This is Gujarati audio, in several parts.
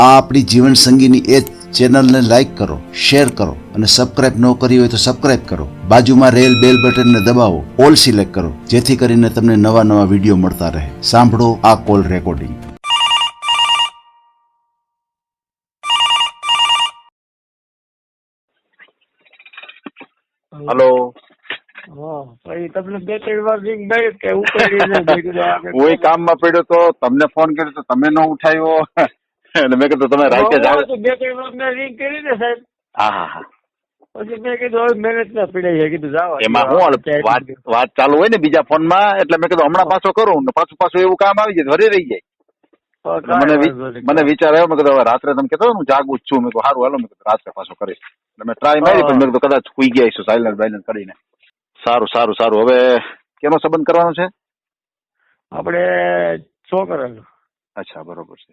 આ આપણી જીવન સંગીની એ ચેનલને લાઈક કરો શેર કરો અને સબસ્ક્રાઇબ ન કરી હોય તો સબસ્ક્રાઇબ કરો. બાજુમાં રેલ બેલ બટનને દબાવો ઓલ સિલેક્ટ કરો જેથી કરીને તમને નવા નવા વીડિયો મળતા રહે. સાંભળો આ કોલ રેકોર્ડિંગ હલો તમને બે ત્રણ વાર રિંગ કે હું કામમાં પડ્યો તો તમને ફોન કર્યો તો તમે ન ઉઠાવ્યો. અને મેં કીધું તમે રાતે જાઓ. બે ત્રણ વાર મેં રિંગ કરી ને સાહેબ. હા હા હા. પછી મેં કીધું હવે મહેનત ના પીડાઈ છે. કીધું જાવ એમાં હું વાત વાત ચાલુ હોય ને બીજા ફોનમાં એટલે મેં કીધું હમણાં પાછો કરું. પાછું પાછું એવું કામ આવી જાય ફરી રહી જાય. મને મને વિચાર આવ્યો મેં કીધું હવે રાત્રે તમે કીધું હું જાગું જ છું. મેં કીધું સારું હાલો. મેં કીધું રાત્રે પાછો કરીશ. મેં ટ્રાય મારી પણ મેં કીધું કદાચ સુઈ ગયા છું સાયલન્ટ બાયલન્ટ કરીને. સારું સારું સારું. હવે કેનો સંબંધ કરવાનો છે? આપણે છોકરા અચ્છા બરોબર છે.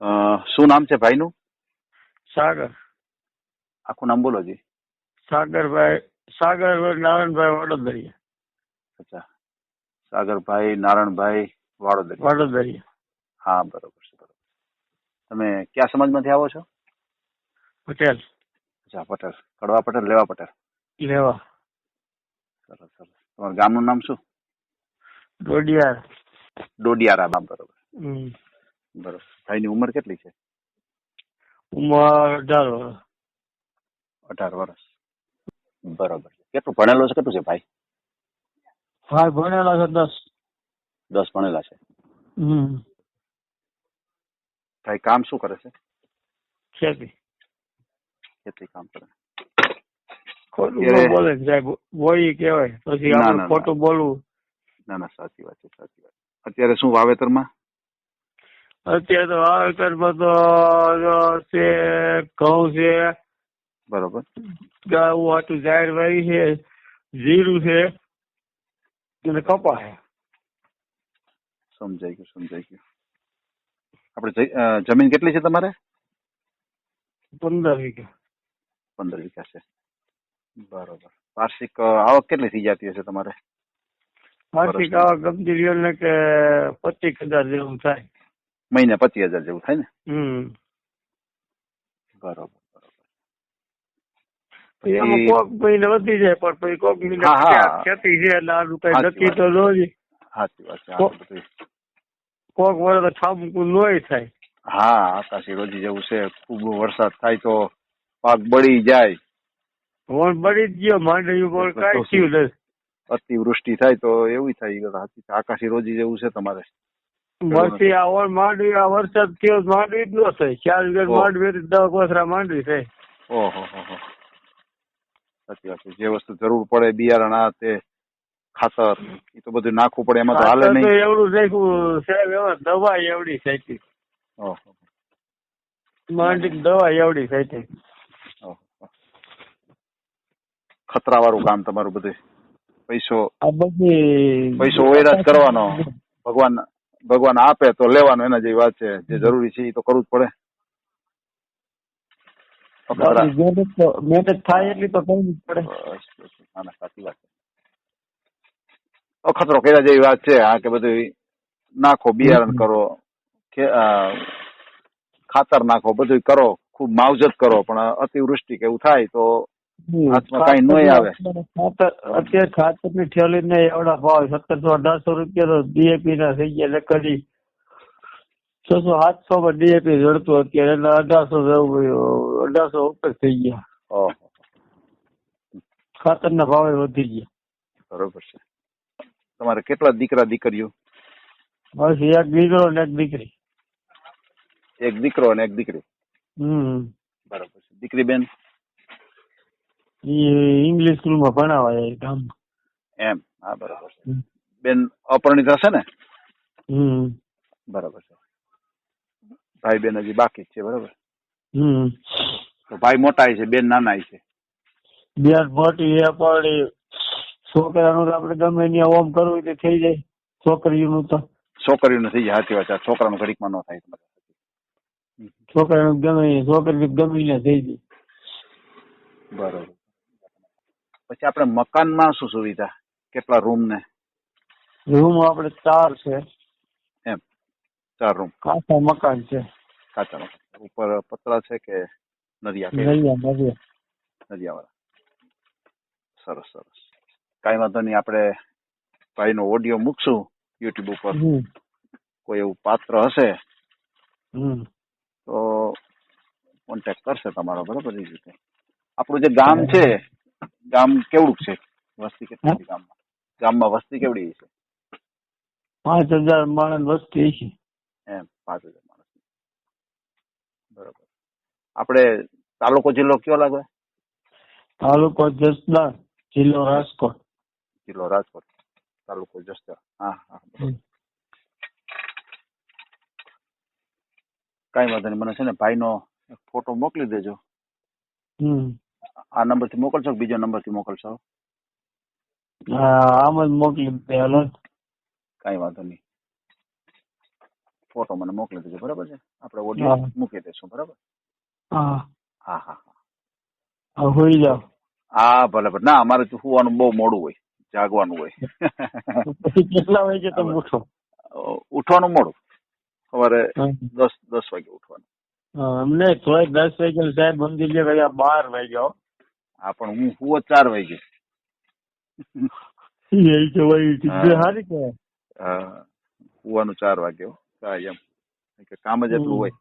શું નામ છે ભાઈનું? સાગર. આખું નામ બોલો જી. સાગરભાઈ સાગર નારાયણભાઈ વડોદરિયા. અચ્છા. સાગરભાઈ નારાયણભાઈ વાડોદરી વડોદરિયા. હા બરોબર છે બરોબર તમે કયા સમાજમાંથી આવો છો? પટેલ. અચ્છા પટેલ. કડવા પટેલ લેવા પટેલ. લેવા. સરસ સરસ. તમારું ગામનું નામ શું? ડોડિયાર. ડોડિયારા નામ બરોબર. બરોબર. ભાઈની ઉંમર કેટલી છે? ઉંમર અઢાર વર્ષ અઢાર વર્ષ બરોબર. કેટલું ભણેલો છે? કેટલું છે ભાઈ? ભાઈ ભણેલા છે દસ. દસ ભણેલા છે. ભાઈ કામ શું કરે છે? ખેતી. ખેતી કામ કરે. ખોટું બોલે સાહેબ. બોઈ કહેવાય. પછી આપણે ખોટું બોલવું. ના ના સાચી વાત છે સાચી વાત અત્યારે શું વાવેતરમાં? અત્યારે તો વાવેતરમાં તો જો છે ઘઉં છે બરોબર ગાવું હતું જાહેર વાવી છે જીરું છે અને કપા છે સમજાઈ ગયું સમજાઈ ગયું આપણે જઈ- અ, જમીન કેટલી છે તમારે પંદર વીઘા પંદર વીઘા છે બરોબર વાર્ષિક અ, આવક કેટલી થઈ જતી હશે તમારે વાર્ષિક આવક ગમતી રહ્યો ને કે પચીસ હજાર જેવું થાય મહિને પચીસ હજાર જેવું થાય ને હમ બરોબર બરોબર પછી એમાં પછી- કોક મહિને વધી જાય પણ પછી કોક મહિને હા, હા. ખેતી છે એટલે આનું કઈ સાચી નક્કી વાત. તો જોઈ સાચી વાત છે કો- આ બધું. કોક વળે તો ઠામકું નોય થાય હા આકાશી રોજી જેવું છે ખૂબ વરસાદ થાય તો પાક બળી જાય વણ બળી જ ગયો માંડવી ઉપર તો કાંઈ શું? થયું નથી અતિવૃષ્ટિ થાય તો એવું થાય એ વાત સાચી છે. આકાશી રોજી જેવું છે તમારે મરસી આ ઓર માંડવી આ વરસાદ થયો માંડવી જ ન થાય ચાર વીઘા માંડવી દસ કોથરા માંડવી થાય ઓહો સાચી વાત છે. જે વસ્તુ જરૂર પડે બિયારણ આ તે ખાતર એ તો બધું નાખવું પડે. એમાં તો હાલે નહીં. એવડું નાખ્યું સાહેબ એમાં દવા એવડી સાચી ઓહો માંડી દવા એવડી સાચી. ખતરા વાળું કામ તમારું બધું. પૈસો પૈસો ઓયરાજ કરવાનો. ભગવાન ભગવાન આપે તો લેવાનું એના જેવી વાત છે. જે જરૂરી છે એ તો કરવું જ પડે. મહેનત થાય એટલી તો કરવી જ પડે. બસ, બસ. ના, ના, સાચી વાત છે. અખતરો કર્યા જેવી વાત છે. આ કે બધું નાખો બિયારણ કરો કે ખાતર નાખો બધું કરો ખૂબ માવજત કરો. પણ અતિવૃષ્ટિ કે એવું થાય તો હાથમાં કાંઈ નોય આવે. અત્યારે ખાતરની ઠેલી ને એવડા ભાવ સત્તરસો અઢારસો રૂપિયા તો ડીએપી ના થઈ ગયા લકડી છસો સાતસો માં ડીએપી જડતું અત્યારે એટલે અઢારસો અઢારસો ઉપર થઈ ગયા. ખાતર ના ભાવે વધી ગયા. બરોબર છે. તમારે કેટલા દીકરા દીકરીઓ? બસ એક દીકરો ને એક દીકરી. એક દીકરો અને એક દીકરી. હમ. બરોબર છે. દીકરી બેન? ઈ ઇંગ્લિશ સ્કૂલમાં ભણાવા જાય ગામ. એમ. હા બરોબર છે. બેન અપરિણિત હશે ને? હમ. બરોબર છે. ભાઈ બેન હજી બાકી જ છે બરોબર? હમ. તો ભાઈ મોટા છે બેન નાના છે? બેન મોટી એ પણ છોકરાનું તો આપણે ગમે ત્યાં ઓમ કરવું તે થઈ જાય. છોકરીઓનું તો. છોકરીઓનું થઈ જાય સાચી વાત છે. છોકરાનું ઘડીકમાં ન થાય છોકરાનું ગમે છોકરી ગમે થઈ જાય. બરોબર. પછી આપણે મકાનમાં શું સુવિધા? કેટલા રૂમ ને રૂમ આપણે ચાર છે. એમ. ચાર રૂમ. કાચા મકાન છે. કાચા મકાન. ઉપર પતરા છે કે નરિયા નરિયા નરિયા નરિયાવાળા સરસ સરસ. કાંઈ વાંધો નહીં આપણે ભાઈનો ઓડિયો મૂકશું યુટ્યુબ ઉપર. કોઈ એવું પાત્ર હશે તો કોન્ટેક્ટ કરશે તમારો બરોબર? એ રીતે. આપણું જે ગામ છે ગામ કેવડું છે? વસ્તી કેટલી છે ગામમાં? ગામમાં વસ્તી કેવડી છે? પાંચ હજાર માણસ વસ્તી છે એમ પાંચ હજાર માણસ. બરોબર. આપણે તાલુકો જિલ્લો કયો લાગે? તાલુકો જસદણ જિલ્લો રાજકોટ. જિલ્લો રાજકોટ. તાલુકો જસદણ. હા હા કઈ વાંધો નહીં. મને છે ને ભાઈનો નો ફોટો મોકલી દેજો. હમ. આ નંબરથી મોકલશો કે બીજા નંબરથી મોકલશો? આમ જ મોકલી દે હાલો કાંઈ વાંધો નહીં. ફોટો મને મોકલી દેજો બરાબર છે? આપણે ઓડિયો મૂકી દઈશું બરાબર? હા. હા હા હોઈ જાવ હા ભલે ભલે. ના અમારે સુવાનું બહુ મોડું હોય જાગવાનું હોય. પછી કેટલા વાગે તમે ઉઠો? ઉઠવાનું મોડું. સવારે દસ દસ વાગે ઉઠવાનું. અમને થોડાક દસ વાગે સાહેબ મંદિર લે ગયા બાર વાગ્યા હા પણ હું સુવો ચાર વાગે. એ. બે હારી કહેવાય હા ચાર વાગે હો. કાંઈ એમ. કે કામ જ એટલું હોય.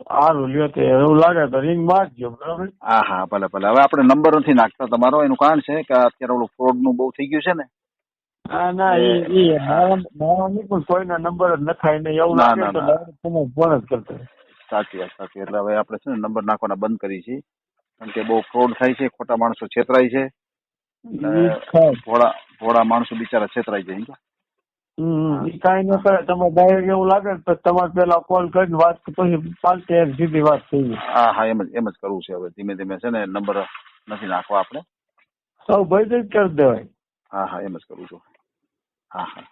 સારું લ્યો તે એવું લાગે તો રિંગ મારજો બરાબર? હા હા ભલે ભલે. હવે આપણે નંબર નથી નાખતા તમારો એનું કારણ છે કે અત્યારે ઓલું ફ્રોડનું બહુ થઈ ગયું છે ને. હા ના એ એ મારા મારા નહીં પણ કોઈના નંબર જ નખાય નહીં. એવું ના, લાગે ના, તો ના. તમે ફોન જ કરતો. સાચી વાત સાચી. એટલે હવે આપણે છે ને નંબર નાખવાના બંધ કરી છીએ. કારણ કે બહુ ફ્રોડ થાય છે ખોટા માણસો છેતરાય છે. ભોળા ભોળા માણસો બિચારા છેતરાય જાય કઈ ન કરે તમે ડાયરેક્ટ એવું લાગે તો તમારે પેલા કોલ કરીને વાત પછી પાંચ એક સીધી વાત થઈ ગઈ હા હા એમ જ એમ જ કરવું છે હવે. ધીમે ધીમે છે ને નંબર નથી નાખવા આપણે. સૌ ભાઈ જ કરી દેવાય. હા હા એમ જ કરું છું. હા હા.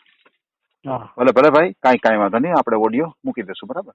હા. ભલે ભલે ભાઈ કાંઈ કાંઈ વાંધો નહીં. આપણે ઓડિયો મૂકી દઈશું બરાબર?